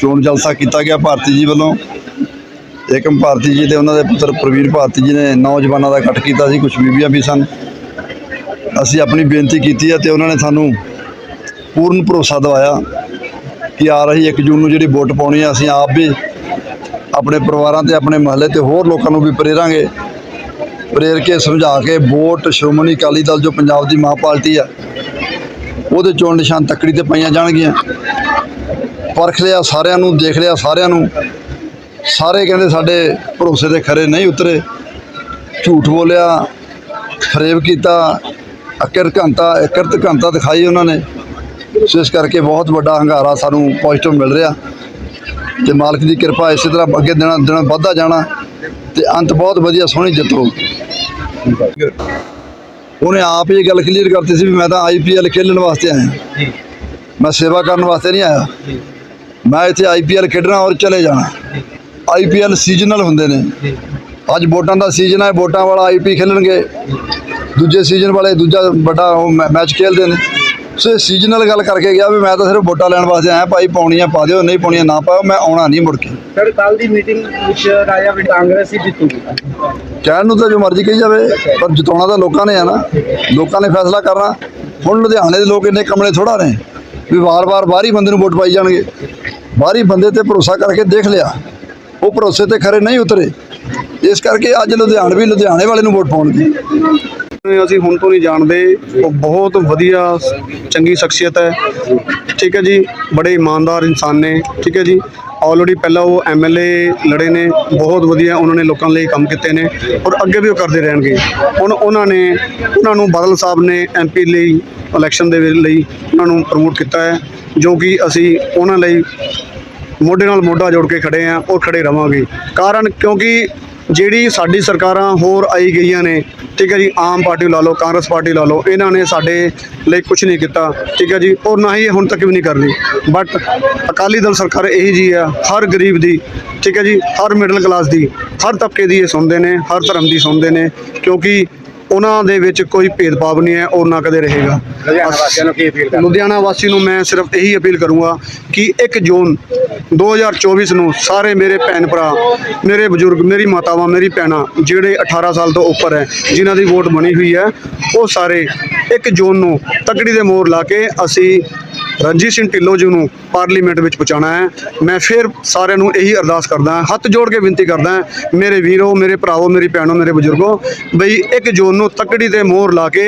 ਚੋਣ ਜਲਸਾ ਕੀਤਾ ਗਿਆ ਭਾਰਤੀ ਜੀ ਵੱਲੋਂ। ਏਕਮ ਭਾਰਤੀ ਜੀ ਤੇ ਉਹਨਾਂ ਦੇ ਪੁੱਤਰ ਪ੍ਰਵੀਰ ਭਾਰਤੀ ਜੀ ਨੇ ਨੌਜਵਾਨਾਂ ਦਾ ਇਕੱਠ ਕੀਤਾ ਸੀ, ਕੁਝ ਬੀਬੀਆਂ ਵੀ ਸਨ। ਅਸੀਂ ਆਪਣੀ ਬੇਨਤੀ ਕੀਤੀ ਹੈ ਤੇ ਉਹਨਾਂ ਨੇ ਸਾਨੂੰ ਪੂਰਨ ਭਰੋਸਾ ਦਿਵਾਇਆ ਕਿ ਆ ਰਹੀ 1 ਜੂਨ ਨੂੰ ਜਿਹੜੀ ਵੋਟ ਪਾਉਣੀ ਹੈ, ਅਸੀਂ ਆਪ ਵੀ ਆਪਣੇ ਪਰਿਵਾਰਾਂ ਤੇ, ਆਪਣੇ ਮਹੱਲੇ ਤੇ ਹੋਰ ਲੋਕਾਂ ਨੂੰ ਵੀ ਪ੍ਰੇਰਾਂਗੇ। ਪ੍ਰੇਰ ਕੇ ਸਮਝਾ ਕੇ ਵੋਟ ਸ਼੍ਰੋਮਣੀ ਅਕਾਲੀ ਦਲ ਜੋ ਪੰਜਾਬ ਦੀ ਮਾਂ ਪਾਰਟੀ ਆ ਉਹਦੇ ਚੋਣ ਨਿਸ਼ਾਨ ਤੱਕੜੀ ਤੇ ਪਾਈਆਂ ਜਾਣਗੀਆਂ। ਪਰਖ ਲਿਆ ਸਾਰਿਆਂ ਨੂੰ ਦੇਖ ਲਿਆ ਸਾਰਿਆਂ ਨੂੰ। ਸਾਰੇ ਕਹਿੰਦੇ ਸਾਡੇ ਭਰੋਸੇ ਤੇ ਖਰੇ ਨਹੀਂ ਉਤਰੇ। ਝੂਠ ਬੋਲਿਆ ਫਰੇਬ ਕੀਤਾ ਅਕਰ ਘੰਟਾ ਇਕਰਤ ਘੰਟਾ ਦਿਖਾਈ ਉਹਨਾਂ ਨੇ। ਸੋ ਇਸ ਕਰਕੇ ਬਹੁਤ ਵੱਡਾ ਹੰਗਾਰਾ ਸਾਨੂੰ ਪੋਜ਼ਿਟਿਵ ਮਿਲ ਰਿਹਾ। ਤੇ ਮਾਲਕ ਦੀ ਕਿਰਪਾ ਇਸੇ ਤਰ੍ਹਾਂ ਅੱਗੇ ਦਿਨਾਂ ਦਿਨਾਂ ਵੱਧਦਾ ਜਾਣਾ ਤੇ ਅੰਤ ਬਹੁਤ ਵਧੀਆ ਸੋਹਣੀ ਜਿੱਤ ਹੋਊਗੀ ਉਹਨੇ ਆਪ ਹੀ ਇਹ ਗੱਲ ਕਲੀਅਰ ਕਰਤੀ ਸੀ ਵੀ ਮੈਂ ਤਾਂ ਆਈਪੀਐਲ ਖੇਡਣ ਵਾਸਤੇ ਆਇਆ। ਮੈਂ ਸੇਵਾ ਕਰਨ ਵਾਸਤੇ ਨਹੀਂ ਆਇਆ। ਮੈਂ ਇੱਥੇ ਆਈਪੀਐਲ ਖੇਡਣਾ ਔਰ ਚਲੇ ਜਾਣਾ। ਆਈਪੀਐਲ ਸੀਜ਼ਨਲ ਹੁੰਦੇ ਨੇ। ਅੱਜ ਵੋਟਾਂ ਦਾ ਸੀਜ਼ਨ ਹੈ ਵੋਟਾਂ ਵਾਲਾ ਆਈਪੀ ਖੇਲਣਗੇ। ਦੂਜੇ ਸੀਜ਼ਨ ਵਾਲੇ ਦੂਜਾ ਵੱਡਾ ਮੈਚ ਖੇਲਦੇ ਨੇ। ਸੋ ਸੀਜ਼ਨਲ ਗੱਲ ਕਰਕੇ ਗਿਆ ਵੀ ਮੈਂ ਤਾਂ ਸਿਰਫ ਵੋਟਾਂ ਲੈਣ ਵਾਸਤੇ ਆਇਆ ਭਾਈ ਪਾਉਣੀਆਂ ਪਾ ਦਿਓ ਨਹੀਂ ਪਾਉਣੀਆਂ ਨਾ ਪਾਓ ਮੈਂ ਆਉਣਾ ਨਹੀਂ ਮੁੜ ਕੇ। ਸਰ ਕੱਲ ਦੀ ਮੀਟਿੰਗ ਵਿੱਚ ਰਾਜਾ ਵੀ ਕਾਂਗਰਸ ਹੀ ਜਿੱਤੂਗੀ। ਕਹਿਣ ਨੂੰ ਤਾਂ ਜੋ ਮਰਜ਼ੀ ਕਹੀ ਜਾਵੇ ਪਰ ਜਿਤਾਉਣਾ ਤਾਂ ਲੋਕਾਂ ਨੇ ਆ ਨਾ। ਲੋਕਾਂ ਨੇ ਫੈਸਲਾ ਕਰਨਾ। ਹੁਣ ਲੁਧਿਆਣੇ ਦੇ ਲੋਕ ਇੰਨੇ ਕਮਲੇ ਥੋੜਾ ਨੇ ਵੀ ਵਾਰ-ਵਾਰ ਬਾਹਰੀ ਬੰਦੇ ਨੂੰ ਵੋਟ ਪਾਈ ਜਾਣਗੇ। ਬਾਹਰੀ ਬੰਦੇ ਤੇ ਭਰੋਸਾ ਕਰਕੇ ਦੇਖ ਲਿਆ। ਉਹ ਭਰੋਸੇ ਤੇ ਖਰੇ ਨਹੀਂ ਉਤਰੇ। ਇਸ ਕਰਕੇ ਅੱਜ ਲੁਧਿਆਣਵੀ ਲੁਧਿਆਣੇ ਵਾਲੇ ਨੂੰ ਵੋਟ ਪਾਉਣਗੇ। ਅਸੀਂ ਹੁਣ ਤੋਂ ਨਹੀਂ ਜਾਣਦੇ। ਉਹ ਬਹੁਤ ਵਧੀਆ, ਚੰਗੀ ਸ਼ਖਸੀਅਤ ਹੈ। ਠੀਕ ਹੈ ਜੀ, ਬੜੇ ਇਮਾਨਦਾਰ ਇਨਸਾਨ ਨੇ। ਠੀਕ ਹੈ ਜੀ ਆਲਰੇਡੀ ਪਹਿਲਾਂ ਉਹ ਐਮਐਲਏ ਲੜੇ ਨੇ। ਬਹੁਤ ਵਧੀਆ ਉਹਨਾਂ ਨੇ ਲੋਕਾਂ ਲਈ ਕੰਮ ਕੀਤੇ ਨੇ ਔਰ ਅੱਗੇ ਵੀ ਉਹ ਕਰਦੇ ਰਹਿਣਗੇ। ਹੁਣ ਉਹਨਾਂ ਨੇ, ਉਹਨਾਂ ਨੂੰ ਬਾਦਲ ਸਾਹਿਬ ਨੇ ਐਮਪੀ ਲਈ ਇਲੈਕਸ਼ਨ ਦੇ ਲਈ ਉਹਨਾਂ ਨੂੰ ਪ੍ਰਮੋਟ ਕੀਤਾ ਹੈ, ਜੋ ਕਿ ਅਸੀਂ ਉਹਨਾਂ ਲਈ ਮੋਢੇ ਨਾਲ ਮੋਢਾ ਜੋੜ ਕੇ ਖੜੇ ਆ ਔਰ ਖੜੇ ਰਵਾਂਗੇ। ਕਾਰਨ ਕਿਉਂਕਿ ਜਿਹੜੀ ਸਾਡੀ ਸਰਕਾਰਾਂ ਹੋਰ ਆਈ ਗਈਆਂ ਨੇ, ਠੀਕ ਹੈ ਜੀ, ਆਮ ਪਾਰਟੀ ਲਾ ਲਓ, ਕਾਂਗਰਸ ਪਾਰਟੀ ਲਾ ਲਓ, ਇਹਨਾਂ ਨੇ ਸਾਡੇ ਲਈ ਕੁਝ ਨਹੀਂ ਕੀਤਾ, ਠੀਕ ਹੈ ਜੀ ਔਰ ਨਾ ਹੀ ਹੁਣ ਤੱਕ ਵੀ ਨਹੀਂ ਕਰਦੀ ਬਟ ਅਕਾਲੀ ਦਲ ਸਰਕਾਰ ਇਹੀ ਜੀ ਆ, ਹਰ ਗਰੀਬ ਦੀ, ਠੀਕ ਹੈ ਜੀ, ਹਰ ਮਿਡਲ ਕਲਾਸ ਦੀ, ਹਰ ਤਬਕੇ ਦੀ ਇਹ ਸੁਣਦੇ ਨੇ, ਹਰ ਧਰਮ ਦੀ ਸੁਣਦੇ ਨੇ, ਕਿਉਂਕਿ ਉਹਨਾਂ ਦੇ ਵਿੱਚ ਕੋਈ ਭੇਦਭਾਵ ਨਹੀਂ ਹੈ ਔਰ ਨਾ ਕਦੇ ਰਹੇਗਾ। ਲੁਧਿਆਣਾ ਵਾਸੀਆਂ ਨੂੰ ਕੀ ਅਪੀਲ ਕਰਨਾ? ਲੁਧਿਆਣਾ ਵਾਸੀ ਨੂੰ ਮੈਂ ਸਿਰਫ ਇਹੀ ਅਪੀਲ ਕਰੂੰਗਾ ਕਿ 1 ਜੂਨ 2024 ਨੂੰ ਸਾਰੇ ਮੇਰੇ ਭੈਣ ਭਰਾ ਮੇਰੇ ਬਜ਼ੁਰਗ ਮੇਰੀ ਮਾਤਾਵਾਂ ਮੇਰੀ ਭੈਣਾਂ ਜਿਹੜੇ 18 ਸਾਲ ਤੋਂ ਉੱਪਰ ਹੈ ਜਿਨ੍ਹਾਂ ਦੀ ਵੋਟ ਬਣੀ ਹੋਈ ਹੈ ਉਹ ਸਾਰੇ 1 ਜੂਨ ਨੂੰ ਤਕੜੀ ਦੇ ਮੋਹਰ ਲਾ ਕੇ ਅਸੀਂ ਰਣਜੀਤ ਸਿੰਘ ਢਿੱਲੋਂ ਜੀ ਨੂੰ ਪਾਰਲੀਮੈਂਟ ਵਿੱਚ ਪਹੁੰਚਾਉਣਾ ਹੈ। ਮੈਂ ਫਿਰ ਸਾਰਿਆਂ ਨੂੰ ਇਹੀ ਅਰਦਾਸ ਕਰਦਾ ਹਾਂ ਹੱਥ ਜੋੜ ਕੇ ਬੇਨਤੀ ਕਰਦਾ ਹਾਂ ਮੇਰੇ ਵੀਰੋ ਮੇਰੇ ਭਰਾਵੋ ਮੇਰੀ ਭੈਣੋ ਮੇਰੇ ਬਜ਼ੁਰਗੋ ਬਈ 1 ਜੂਨ ਨੂੰ ਤਕੜੀ ਤੇ ਮੋਹਰ ਲਾ ਕੇ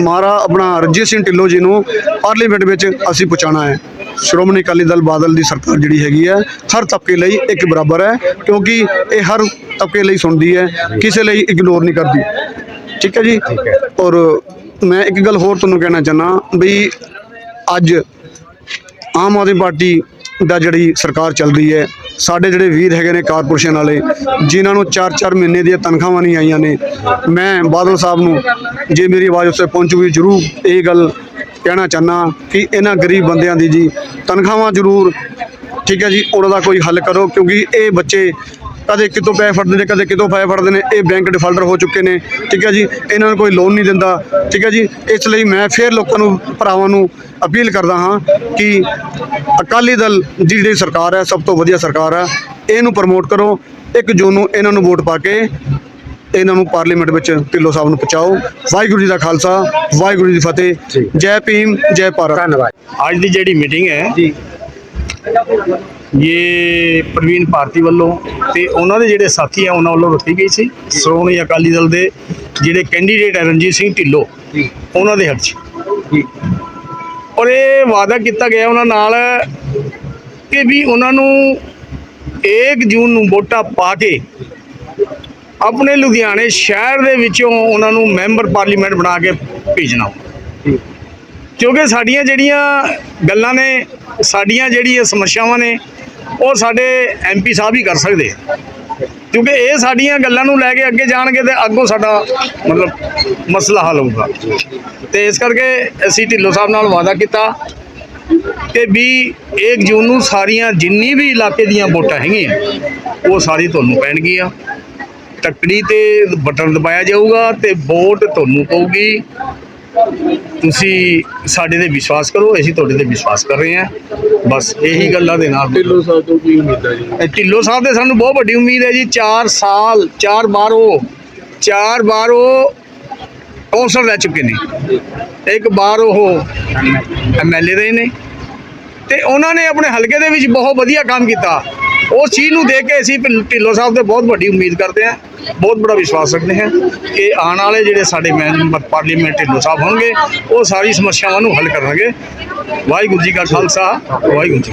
ਮਾਰਾ ਆਪਣਾ ਰਣਜੀਤ ਸਿੰਘ ਢਿੱਲੋਂ ਜੀ ਨੂੰ ਪਾਰਲੀਮੈਂਟ ਵਿੱਚ ਅਸੀਂ ਪਹੁੰਚਾਉਣਾ ਹੈ। ਸ਼੍ਰੋਮਣੀ ਅਕਾਲੀ ਦਲ ਬਾਦਲ ਦੀ ਸਰਕਾਰ ਜਿਹੜੀ ਹੈਗੀ ਹੈ ਹਰ ਤਬਕੇ ਲਈ ਇੱਕ ਬਰਾਬਰ ਹੈ ਕਿਉਂਕਿ ਇਹ ਹਰ ਤਬਕੇ ਲਈ ਸੁਣਦੀ ਹੈ ਕਿਸੇ ਲਈ ਇਗਨੋਰ ਨਹੀਂ ਕਰਦੀ। ਠੀਕ ਹੈ ਜੀ? ਔਰ ਮੈਂ ਇੱਕ ਗੱਲ ਹੋਰ ਤੁਹਾਨੂੰ ਕਹਿਣਾ ਚਾਹਨਾ ਵੀ ਅੱਜ ਆਮ ਆਦਮੀ ਪਾਰਟੀ ਦਾ ਜਿਹੜੀ ਸਰਕਾਰ ਚੱਲ ਰਹੀ ਹੈ, ਸਾਡੇ ਜਿਹੜੇ ਵੀਰ ਹੈਗੇ ਨੇ ਕਾਰਪੋਰੇਸ਼ਨ ਵਾਲੇ, ਜਿਨ੍ਹਾਂ ਨੂੰ 4-4 ਮਹੀਨੇ ਦੀਆਂ ਤਨਖਾਹਾਂ ਨਹੀਂ ਆਈਆਂ ਨੇ, ਮੈਂ ਬਾਦਲ ਸਾਹਿਬ ਨੂੰ ਜੇ ਮੇਰੀ ਆਵਾਜ਼ ਉੱਤੇ ਪਹੁੰਚੂਗੀ, ਜ਼ਰੂਰ ਇਹ ਗੱਲ ਕਹਿਣਾ ਚਾਹਨਾ ਕਿ ਇਹਨਾਂ ਗਰੀਬ ਬੰਦਿਆਂ ਦੀ ਜੀ ਤਨਖਾਹਾਂ ਜ਼ਰੂਰ, ਠੀਕ ਹੈ ਜੀ, ਉਹਨਾਂ ਦਾ ਕੋਈ ਹੱਲ ਕਰੋ, ਕਿਉਂਕਿ ਇਹ ਬੱਚੇ ਕਦੇ ਕਿਤੋਂ ਪੈਸੇ ਫੜਦੇ ਨੇ ਕਦੇ ਕਿਤੋਂ ਪੈਸੇ ਫੜਦੇ ਨੇ ਇਹ ਬੈਂਕ ਡਿਫਾਲਟਰ ਹੋ ਚੁੱਕੇ ਨੇ ਠੀਕ ਹੈ ਜੀ? ਇਹਨਾਂ ਨੂੰ ਕੋਈ ਲੋਨ ਨਹੀਂ ਦਿੰਦਾ ਠੀਕ ਹੈ ਜੀ? ਇਸ ਲਈ ਮੈਂ ਫਿਰ ਲੋਕਾਂ ਨੂੰ ਭਰਾਵਾਂ ਨੂੰ ਅਪੀਲ ਕਰਦਾ ਹਾਂ ਕਿ ਅਕਾਲੀ ਦਲ ਦੀ ਜਿਹੜੀ ਸਰਕਾਰ ਹੈ ਸਭ ਤੋਂ ਵਧੀਆ ਸਰਕਾਰ ਹੈ ਇਹਨੂੰ ਪ੍ਰਮੋਟ ਕਰੋ। 1 ਜੂਨ ਨੂੰ ਇਹਨਾਂ ਨੂੰ ਵੋਟ ਪਾ ਕੇ ਇਹਨਾਂ ਨੂੰ ਪਾਰਲੀਮੈਂਟ ਵਿੱਚ ਢਿੱਲੋਂ ਸਾਹਿਬ ਨੂੰ ਪਹੁੰਚਾਓ। ਵਾਹਿਗੁਰੂ ਜੀ ਦਾ ਖਾਲਸਾ ਵਾਹਿਗੁਰੂ ਜੀ ਦੀ ਫਤਿਹ। ਜੈ। ਭੀਮ ਜੈ ਭਾਰਤ। ਧੰਨਵਾਦ। ਅੱਜ ਦੀ ਜਿਹੜੀ ਮੀਟਿੰਗ ਹੈ ਜੀ। ਇਹ ਪ੍ਰਵੀਨ ਭਾਰਤੀ ਵੱਲੋਂ ਤੇ ਉਹਨਾਂ ਦੇ ਜਿਹੜੇ ਸਾਥੀ ਆ ਉਹਨਾਂ ਵੱਲੋਂ ਰੱਖੀ ਗਈ ਸੀ ਸ਼੍ਰੋਮਣੀ ਅਕਾਲੀ ਦਲ ਦੇ ਜਿਹੜੇ ਕੈਂਡੀਡੇਟ ਹੈ ਰਣਜੀਤ ਸਿੰਘ ਢਿੱਲੋਂ ਉਹਨਾਂ ਦੇ ਹੱਥ 'ਚ ਔਰ ਇਹ ਵਾਅਦਾ ਕੀਤਾ ਗਿਆ ਉਹਨਾਂ ਨਾਲ ਕਿ ਵੀ ਉਹਨਾਂ ਨੂੰ 1 ਜੂਨ ਨੂੰ ਵੋਟਾਂ ਪਾ ਕੇ ਆਪਣੇ ਲੁਧਿਆਣੇ ਸ਼ਹਿਰ ਦੇ ਵਿੱਚੋਂ ਉਹਨਾਂ ਨੂੰ ਮੈਂਬਰ ਪਾਰਲੀਮੈਂਟ ਬਣਾ ਕੇ ਭੇਜਣਾ ਕਿਉਂਕਿ ਸਾਡੀਆਂ ਜਿਹੜੀਆਂ ਗੱਲਾਂ ਨੇ, ਸਾਡੀਆਂ ਜਿਹੜੀਆਂ ਸਮੱਸਿਆਵਾਂ ਨੇ, ਉਹ ਸਾਡੇ ਐਮਪੀ ਸਾਹਿਬ ਹੀ ਕਰ ਸਕਦੇ ਆ। ਕਿਉਂਕਿ ਇਹ ਸਾਡੀਆਂ ਗੱਲਾਂ ਨੂੰ ਲੈ ਕੇ ਅੱਗੇ ਜਾਣਗੇ ਤੇ ਅੱਗੋਂ ਸਾਡਾ ਮਤਲਬ ਮਸਲਾ ਹੱਲ ਹੋਊਗਾ। ਤੇ ਇਸ ਕਰਕੇ ਅਸੀਂ ਢਿੱਲੋਂ ਸਾਹਿਬ ਨਾਲ ਵਾਅਦਾ ਕੀਤਾ ਕਿ ਵੀ 1 ਜੂਨ ਨੂੰ ਸਾਰੀਆਂ ਜਿੰਨੀ ਵੀ ਇਲਾਕੇ ਦੀਆਂ ਵੋਟਾਂ ਹੈਗੀਆਂ, ਉਹ ਸਾਰੀ ਤੁਹਾਨੂੰ ਪੈਣਗੀਆਂ। ਤੱਕੜੀ ਤੇ ਬਟਨ ਦਬਾਇਆ ਜਾਊਗਾ ਤੇ ਵੋਟ ਤੁਹਾਨੂੰ ਪਊਗੀ। ਤੁਸੀਂ ਸਾਡੇ ਤੇ ਵਿਸ਼ਵਾਸ ਕਰੋ ਅਸੀਂ ਤੁਹਾਡੇ ਤੇ ਵਿਸ਼ਵਾਸ ਕਰ ਰਹੇ ਹਾਂ। ਬਸ ਇਹੀ ਗੱਲਾਂ ਦੇ ਨਾਲ ਢਿੱਲੋਂ ਸਾਹਿਬ ਤੋਂ ਕੀ ਉਮੀਦ ਹੈ ਜੀ? ਢਿੱਲੋਂ ਸਾਹਿਬ ਦੇ ਸਾਨੂੰ ਬਹੁਤ ਵੱਡੀ ਉਮੀਦ ਹੈ ਜੀ 4 ਸਾਲ 4 ਵਾਰ ਉਹ 4 ਵਾਰ ਉਹ ਕੌਂਸਲ ਰਹਿ ਚੁੱਕੇ ਨੇ। ਇੱਕ ਵਾਰ ਉਹ ਐਮਐਲਏ ਰਹੇ ਨੇ। ਤੇ ਉਹਨਾਂ ਨੇ ਆਪਣੇ ਹਲਕੇ ਦੇ ਵਿੱਚ ਬਹੁਤ ਵਧੀਆ ਕੰਮ ਕੀਤਾ। ਉਸ ਚੀਜ਼ ਨੂੰ ਦੇਖ ਕੇ ਅਸੀਂ ਢਿੱਲ- ਢਿੱਲੋਂ ਸਾਹਿਬ ਤੇ ਬਹੁਤ ਵੱਡੀ ਉਮੀਦ ਕਰਦੇ ਹਾਂ, ਬਹੁਤ ਬੜਾ ਵਿਸ਼ਵਾਸ ਰੱਖਦੇ ਹਾਂ ਕਿ ਆਉਣ ਵਾਲੇ ਜਿਹੜੇ ਸਾਡੇ ਮੈਂਬਰ ਪਾਰਲੀਮੈਂਟ ਢਿੱਲੋਂ ਸਾਹਿਬ ਹੋਣਗੇ, ਉਹ ਸਾਰੀ ਸਮੱਸਿਆਵਾਂ ਨੂੰ ਹੱਲ ਕਰਨਗੇ। ਵਾਹਿਗੁਰੂ ਜੀ ਕਾ ਖਾਲਸਾ, ਵਾਹਿਗੁਰੂ ਜੀ